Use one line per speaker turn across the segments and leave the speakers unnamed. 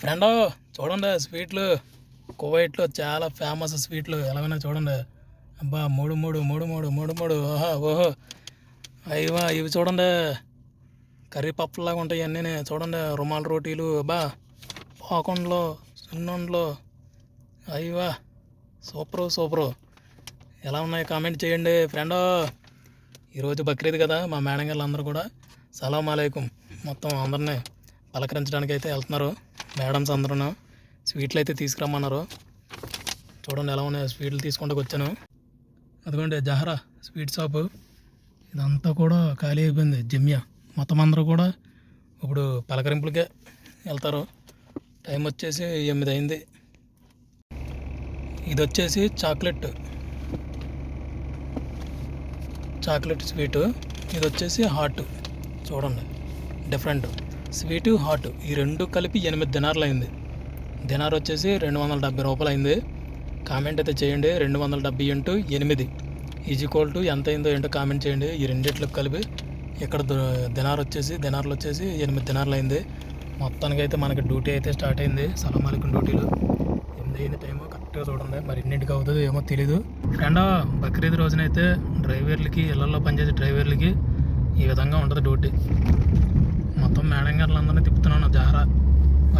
Friend చూడండి స్వీట్లు. కువైట్లో చాలా ఫేమస్ స్వీట్లు. ఎలాగైనా చూడండి. అబ్బా మూడు మూడు మూడు మూడు మూడు మూడు. ఓహో ఓహో. అయ్యవా ఇవి చూడండి. కర్రీ పప్పులాగా ఉంటాయి అన్నీ చూడండి రుమాల్ రోటీలు. అబ్బా పాకుండలు సున్నుండలు. అయ్యవా సూపరు సూపరు. ఎలా ఉన్నాయి కామెంట్ చేయండి. ఫ్రెండ్ ఈరోజు బక్రీద్ కదా మా మేడం గారు అందరూ కూడా. సలాం అలైకుం. మొత్తం అందరినీ పలకరించడానికి అయితే వెళ్తున్నారు. మేడమ్స్ అందరూ స్వీట్లు అయితే తీసుకురమ్మన్నారు. చూడండి ఎలా ఉన్నాయో స్వీట్లు తీసుకుంటూ వచ్చాను. అదిగోండి జహరా స్వీట్ షాపు. ఇదంతా కూడా ఖాళీ అయిపోయింది జమ్యా. మొత్తం అందరూ కూడా ఇప్పుడు పలకరింపులకే వెళ్తారు. టైం వచ్చేసి ఎనిమిది అయింది. ఇది వచ్చేసి చాక్లెట్. Chocolate sweet. ఇది వచ్చేసి హాట్. చూడండి. డిఫరెంట్. స్వీటు హాట్ ఈ రెండు కలిపి ఎనిమిది దినార్లు అయింది. దినార్ వచ్చేసి రెండు వందల డెబ్బై రూపాయలు అయింది. కామెంట్ అయితే చేయండి. రెండు వందల డెబ్బై ఇంటూ ఎనిమిది. ఈజ్ ఈక్వల్ టు ఎంత అయిందో ఏంటో కామెంట్ చేయండి. ఈ రెండిట్లకు కలిపి ఇక్కడ దినార్ వచ్చేసి దినార్లు వచ్చేసి ఎనిమిది దినార్లు అయింది. మొత్తానికి అయితే మనకి డ్యూటీ అయితే స్టార్ట్ అయింది. సలాం అలికం డ్యూటీలు. ఎనిమిది అయిన టైము కరెక్ట్గా చూడండి. మరి ఎన్నింటికి అవుతుందో ఏమో తెలీదు. ఫ్రెండ్ బక్రీద్ రోజునైతే డ్రైవర్లకి ఇళ్ళలో పనిచేసే డ్రైవర్లకి ఈ విధంగా ఉంటుంది డ్యూటీ. మొత్తం మేడం గారులందరినీ తిప్పుతున్నాను. జహరా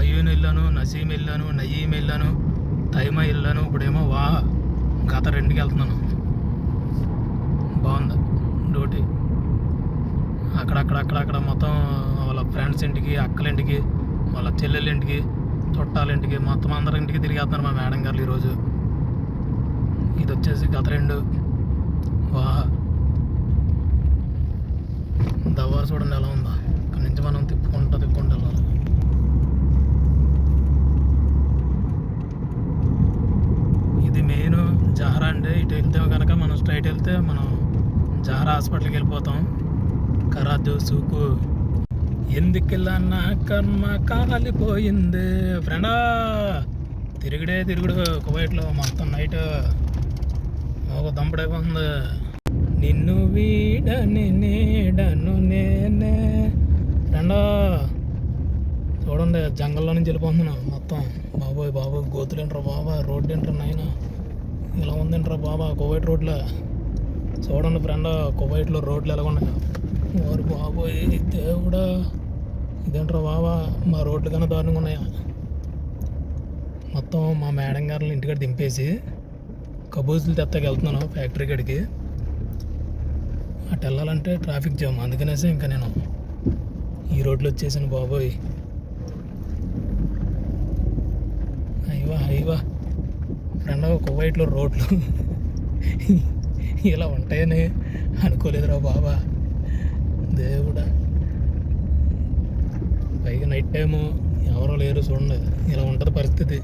అయ్యూన్ వెళ్ళాను నసీం వెళ్ళాను నయీం వెళ్ళాను తైమా వెళ్ళాను. ఇప్పుడేమో వా గత రెండుకి వెళ్తున్నాను. బాగుంది. డ్యూటీ. అక్కడక్కడ అక్కడక్కడ మొత్తం వాళ్ళ ఫ్రెండ్స్ ఇంటికి అక్కలింటికి వాళ్ళ చెల్లెళ్ళ ఇంటికి చుట్టాలింటికి మొత్తం అందరి ఇంటికి తిరిగేస్తున్నారు మా మేడం గారు ఈరోజు. ఇది వచ్చేసి గత రెండు. వాహ దవ్వారు చూడండి ఎలా ఉందా. అక్కడి నుంచి మనం తిప్పుకుంటూ తిప్పుకుంటూ వెళ్ళాలి ఇది మెయిన్ జహరా అండి. ఇటు వెళ్తే కనుక మనం స్ట్రైట్ వెళ్తే మనం జహరా హాస్పిటల్కి వెళ్ళిపోతాం. కరాజు సూకు. ఎందుకెళ్ళన్నా కర్మ కాలిపోయింది. ఫ్రెండా తిరుగుడే తిరుగుడు. కువైట్లో మొత్తం నైట్ ఒక దంపడైపోతుంది. నిన్ను వీడని నీడను నేనే ఫ్రెండా చూడండి జంగల్లో నుంచి వెళ్ళిపోతున్నాను మొత్తం బాబోయ్ బాబోయ్ గోతులు ఏంట్రా బాబా రోడ్డు ఏంట్రా నాయన? ఇలా ఉందేంట్రా బాబా కువైట్ రోడ్లో? చూడండి ఫ్రెండ్ కువైట్లో రోడ్లు ఎలా ఉన్నాయి? ఓరు బాబోయ్ దేవుడా. ఇదేంట్రా బాబా మా రోడ్లు కన్నా దారుణంగా ఉన్నాయా? మొత్తం మా మేడం గారిని ఇంటికాడ దింపేసి కబూజులు తెత్తకి వెళ్తున్నాను ఫ్యాక్టరీ కాడికి. అటు వెళ్ళాలంటే ట్రాఫిక్ జామ్ అందుకనేసి ఇంకా నేను ఈ రోడ్లు వచ్చేసాను బాబోయ్. అయ్యవా అయ్యవా ఫ్రెండ్ కువైట్లో రోడ్లు. ఇలా ఉంటాయని అనుకోలేదురా బాబా. దేవుడా. పైగా నైట్ టైము ఎవరో లేరు చూడండి. ఇలా ఉంటుంది పరిస్థితి.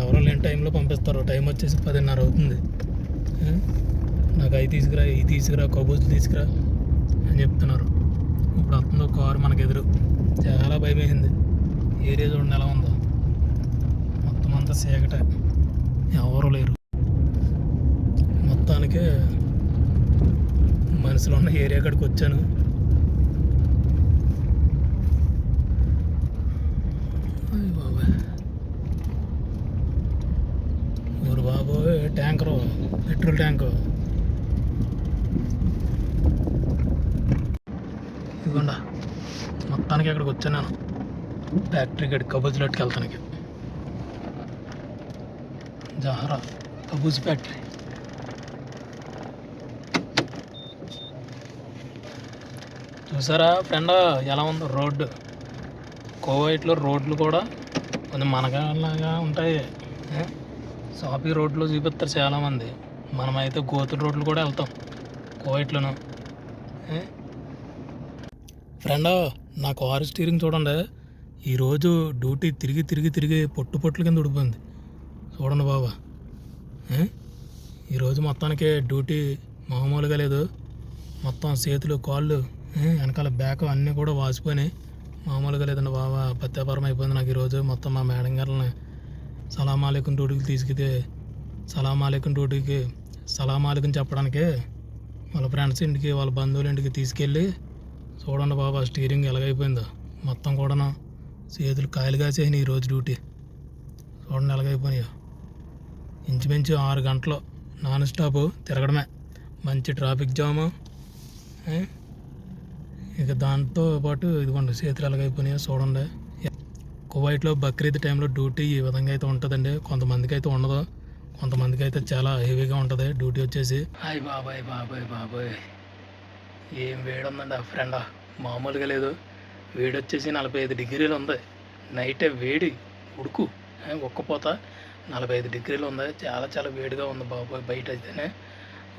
ఎవరో లేని టైంలో పంపిస్తారు. టైం వచ్చేసి పదిన్నర అవుతుంది. నాకు అవి తీసుకురా ఇవి తీసుకురా కబూజులు తీసుకురా అని చెప్తున్నారు. ఇప్పుడు వస్తుందో కారు మనకు ఎదురు. చాలా భయం వేసింది ఏరియా చూడండి ఎలా ఉందో. మొత్తం అంతా చీకట. ఎవరు లేరు. మొత్తానికి మనుషులు ఉన్న ఏరియా కాడికి వచ్చాను. అయ్ బాబోయ్? ట్యాంకరు. Petrol tank. ఇదిగోండా. మొత్తానికి అక్కడికి వచ్చాను నేను. ఫ్యాక్టరీ గడి కబూజ్లెట్కి వెళ్తానికి జహరా కబూజ్ ఫ్యాక్టరీ చూసారా ఫ్రెండ్ ఎలా ఉందో రోడ్డు? కోవైట్లో రోడ్లు కూడా కొంచెం మనగాలాగా ఉంటాయి. షాపింగ్ రోడ్లో రోడ్లు చూపిస్తారు చాలామంది. మనమైతే గోతుల రోడ్లు కూడా వెళ్తాం కోవైట్లోనూ. ఫ్రెండ్ నా కారు స్టీరింగ్ చూడండి. ఈరోజు డ్యూటీ తిరిగి తిరిగి తిరిగి పొట్టు పొట్లు కింద ఉడిపోయింది చూడండి బాబా. ఈరోజు మొత్తానికి డ్యూటీ మామూలుగా లేదు. మొత్తం చేతులు కాళ్ళు వెనకాల బ్యాక్ అన్నీ కూడా వాసిపోయినాయి. మామూలుగా లేదండి బాబా. పత్యాపారం అయిపోయింది నాకు ఈరోజు మొత్తం మా మేడం గారిని సలామాలికం డ్యూటీకి తీసుకెళ్తే సలామాలికం డ్యూటీకి సలామాలికం చెప్పడానికి వాళ్ళ ఫ్రెండ్స్ ఇంటికి వాళ్ళ బంధువుల ఇంటికి తీసుకెళ్ళి చూడండి బాబా స్టీరింగ్ ఎలాగైపోయిందో. మొత్తం కూడాను చేతులు కాయలు కాసేసినాయి ఈరోజు డ్యూటీ. చూడండి ఎలాగైపోయినాయో. ఇంచుమించు ఆరు గంటలు నాన్ స్టాప్ తిరగడమే. మంచి ట్రాఫిక్ జాము ఇక దాంతో పాటు ఇదిగోండి చేతులు ఎలాగైపోయినాయో చూడండి. కువైట్లో బక్రీద్ టైంలో డ్యూటీ ఈ విధంగా అయితే ఉంటుందండి. కొంతమందికి అయితే ఉండదు. కొంతమందికి అయితే చాలా హెవీగా ఉంటుంది. డ్యూటీ వచ్చేసి. హాయ్ బాబాయ్ బాబాయ్ బాబాయ్. ఏం వేడి ఉందండి ఆ ఫ్రెండ్? మామూలుగా లేదు. వేడి వచ్చేసి నలభై ఐదు డిగ్రీలు ఉంది. నైటే వేడి. ఉడుకు. ఉక్కపోత నలభై ఐదు డిగ్రీలు ఉంది. చాలా చాలా వేడిగా ఉంది బాబు. బయట అయితేనే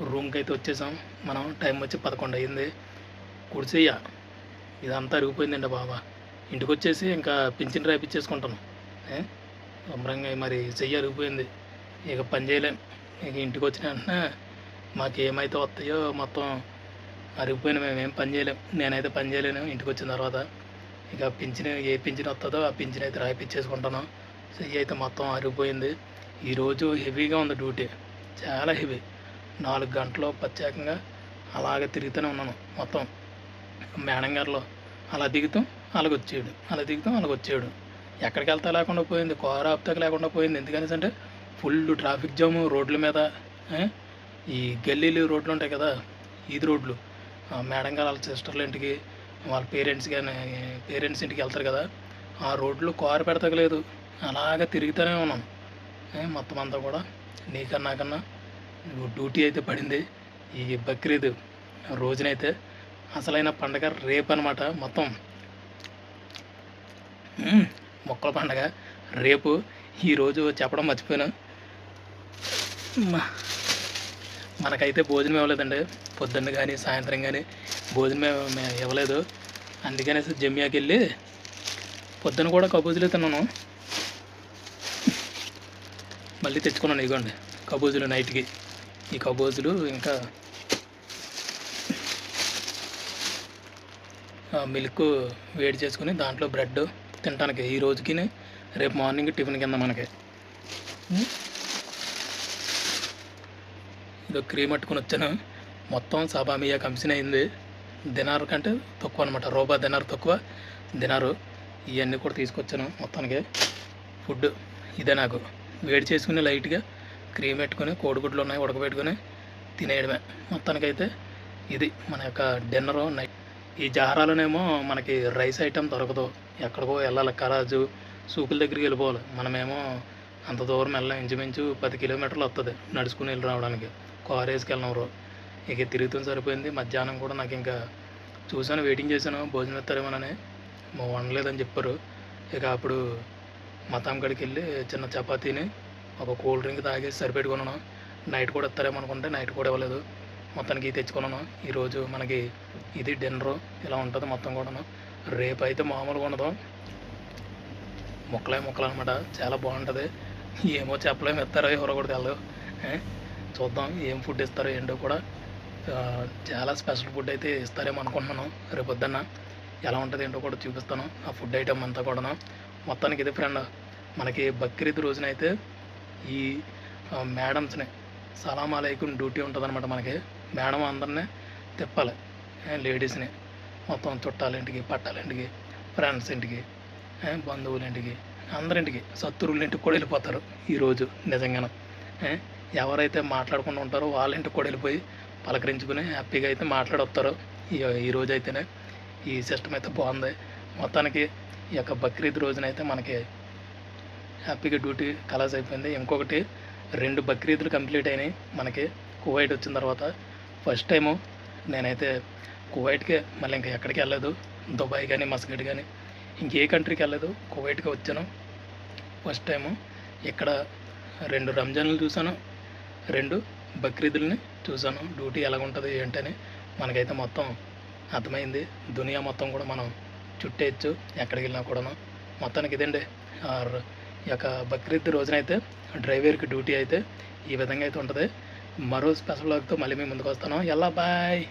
రూమ్కి అయితే వచ్చేసాం. మనం టైం వచ్చి పదకొండు అయ్యింది. కుడిసేయ ఇదంతా అరిగిపోయిందండి బాబా ఇంటికి వచ్చేసి ఇంకా పింఛన్ రాయిపించేసుకుంటాను ఏ? శుభ్రంగా మరి చెయ్యి అరిగిపోయింది. ఇక పని చేయలేం. ఇక ఇంటికి వచ్చిన వెంటనే మాకు ఏమైతే వస్తాయో మొత్తం అరిగిపోయిన మేము ఏం పని చేయలేం. నేనైతే పని చేయలేను. ఇంటికి వచ్చిన తర్వాత ఇక పింఛన్ ఏ పింఛన్ వస్తుందో ఆ పింఛన్ అయితే రాయిపించేసుకుంటున్నాం చెయ్యి అయితే మొత్తం అరిగిపోయింది. ఈరోజు హెవీగా ఉంది డ్యూటీ. చాలా హెవీ. నాలుగు గంటలు ప్రత్యేకంగా అలాగే తిరుగుతూనే ఉన్నాను మొత్తం. మేడం గారిలో అలా దిగుతాం అలాగ వచ్చేయడు అలా దిగుతాం అలాగ వచ్చేయడు ఎక్కడికి వెళ్తా లేకుండా పోయింది. కారు ఆపుతాక లేకుండా పోయింది. ఎందుకనేసంటే ఫుల్ ట్రాఫిక్ జాము రోడ్ల మీద ఈ గల్లీలు రోడ్లు ఉంటాయి కదా ఈది రోడ్లు. మేడం గారు వాళ్ళ సిస్టర్ల ఇంటికి వాళ్ళ పేరెంట్స్ కానీ పేరెంట్స్ ఇంటికి వెళ్తారు కదా ఆ రోడ్లు కారు పెడతగలేదు అలాగ తిరుగుతూనే ఉన్నాం. మొత్తం అంతా కూడా నీకన్నా నాకన్నా డ్యూటీ అయితే పడింది. ఈ బక్రీద్ రోజునైతే అసలైన పండగ రేపు అనమాట మొత్తం మొక్కల పండగ. రేపు ఈరోజు చెప్పడం మర్చిపోయాను. మనకైతే భోజనం ఇవ్వలేదండి. పొద్దున్న కానీ సాయంత్రం కానీ భోజనం మేము ఇవ్వలేదు. అందుకనేసి జమ్యాకి వెళ్ళి పొద్దున కూడా కబూజులు తిన్నాను. మళ్ళీ తెచ్చుకున్నాను ఇదిగోండి కబూజులు నైట్కి. ఈ కబూజులు ఇంకా మిల్క్ వేడి చేసుకుని దాంట్లో బ్రెడ్ తినడానికి ఈ రోజుకి రేపు మార్నింగ్ టిఫిన్ కింద మనకి? ఇదో క్రీమ్ పట్టుకుని వచ్చాను. మొత్తం సబామియా కంపెనీ అయింది. దినారు కంటే తక్కువ అనమాట రూబా దినారు తక్కువ. దినారు ఇవన్నీ కూడా తీసుకొచ్చాను మొత్తానికి. ఫుడ్ ఇదే నాకు. వేడి చేసుకుని లైట్గా క్రీమ్ పెట్టుకొని కోడిగుడ్లు ఉన్నాయి ఉడకబెట్టుకొని తినేయడమే. మొత్తానికైతే ఇది మన యొక్క డిన్నర్ నైట్ ఈ జారాలోనేమో మనకి రైస్ ఐటెం దొరకదు. ఎక్కడికో వెళ్ళాలి. కరాజు సూకుల దగ్గరికి వెళ్ళిపోవాలి. మనమేమో అంత దూరం వెళ్ళాం ఇంచుమించు పది కిలోమీటర్లు వస్తుంది నడుచుకుని వెళ్ళి రావడానికి. కారు రో ఇక తిరుగుతూ సరిపోయింది. మధ్యాహ్నం కూడా నాకు ఇంకా చూశాను వెయిటింగ్ చేశాను. భోజనం ఎత్తారేమోనని మా వండలేదని చెప్పారు. ఇక అప్పుడు మతాం కాడికి వెళ్ళి చిన్న చపాతీని ఒక కూల్ డ్రింక్ తాగేసి సరిపెట్టుకున్నాను నైట్ కూడా ఇస్తారేమో అనుకుంటే నైట్ కూడా ఇవ్వలేదు. మొత్తానికి తెచ్చుకున్నాను ఈరోజు మనకి ఇది డిన్నర్. ఇలా ఉంటుంది మొత్తం కూడాను. రేపు అయితే మామూలుగా ఉండదు. ముక్కలే ముక్కలు అనమాట చాలా బాగుంటుంది. ఏమో చెప్పలేము ఇస్తారో ఎవరో కూడా తెలదు. చూద్దాం ఏం ఫుడ్ ఇస్తారో ఏంటో కూడా. చాలా స్పెషల్ ఫుడ్ అయితే ఇస్తారేమో అనుకుంటున్నాను. రేపు పొద్దున్న ఎలా ఉంటుంది ఏంటో కూడా చూపిస్తాను. ఆ ఫుడ్ ఐటమ్ అంతా కూడాను. మొత్తానికి ఇది ఫ్రెండ్ మనకి బక్రీద్ రోజున అయితే ఈ మేడమ్స్ని సలాం అలైకుం డ్యూటీ ఉంటుంది అనమాట మనకి. మేడం అందరినీ తిప్పాలి. లేడీస్ని మొత్తం చుట్టాలింటికి పట్టాలింటికి ఫ్రెండ్స్ ఇంటికి బంధువులింటికి బంధువుల ఇంటికి అందరింటికి శత్రువుల ఇంటికి కూడా వెళ్ళిపోతారు ఈరోజు నిజంగానే. ఎవరైతే మాట్లాడకుండా ఉంటారో వాళ్ళ ఇంటికి కూడా వెళ్ళిపోయి పలకరించుకుని హ్యాపీగా అయితే మాట్లాడొస్తారు ఈ ఈ రోజు అయితేనే ఈ సిస్టమ్ అయితే బాగుంది. మొత్తానికి ఈ యొక్క బక్రీద్ రోజునైతే మనకి హ్యాపీగా డ్యూటీ కలాస్ అయిపోయింది. ఇంకొకటి రెండు బక్రీదులు కంప్లీట్ అయినాయి మనకి. కువైట్ వచ్చిన తర్వాత ఫస్ట్ టైము నేనైతే కువైట్కే మళ్ళీ ఇంకా ఎక్కడికి వెళ్ళలేదు. దుబాయ్ కానీ మస్కట్ కానీ ఇంకే కంట్రీకి వెళ్ళలేదు. కువైట్కి వచ్చాను. ఫస్ట్ టైము ఇక్కడ రెండు రంజాన్లు చూసాను రెండు బక్రీదుల్ని చూసాను డ్యూటీ ఎలా ఉంటుంది ఏంటని మనకైతే మొత్తం అర్థమైంది. దునియా మొత్తం కూడా మనం చుట్టేయచ్చు ఎక్కడికి వెళ్ళినా కూడాను. మొత్తానికి ఇదండి. ఈ యొక్క బక్రీద్ రోజునైతే డ్రైవర్కి డ్యూటీ అయితే ఈ విధంగా అయితే ఉంటుంది. మరో స్పెషల్ వర్క్తో మళ్ళీ మేము ముందుకు వస్తాను. ఎలా బాయ్!